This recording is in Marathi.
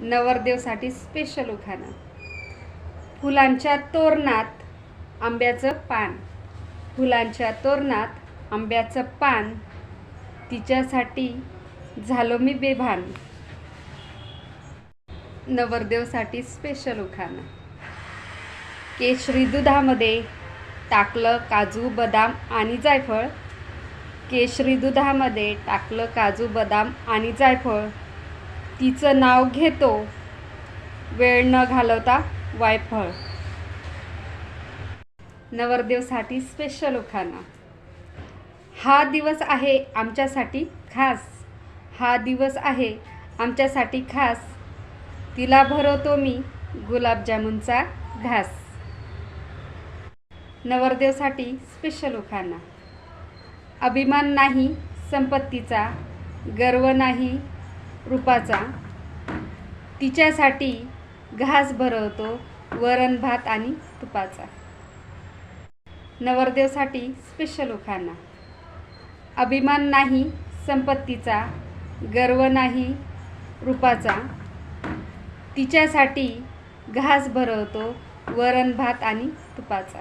नवरदेवसाठी स्पेशल उखाणा. फुलांच्या तोरणात आंब्याचं पान. फुलांच्या तोरणात आंब्याचं पान. तिच्यासाठी झालो मी बेभान. नवरदेवसाठी स्पेशल उखाणा. केशरी दुधामध्ये टाकलं काजू बदाम आणि जायफळ. केशरी दुधामध्ये टाकलं काजू बदाम आणि जायफळ. तिचं नाव घेतो. वेळ न घालवता वायफळ. नवरदेवसाठी स्पेशल उखाणा. हा दिवस आहे आमच्यासाठी खास. हा दिवस आहे आमच्यासाठी खास. तिला भरवतो मी गुलाबजामुनचा घास. नवरदेवसाठी स्पेशल उखाणा. अभिमान नाही संपत्तीचा. गर्व नाही रूपाचा. तिच्यासाठी घास भरवतो वरण भात आणि तुपाचा. नवरदेवसाठी स्पेशल उखाणा. अभिमान नाही संपत्तीचा. गर्व नाही रूपाचा. तिच्यासाठी घास भरवतो वरण भात आणि तुपाचा.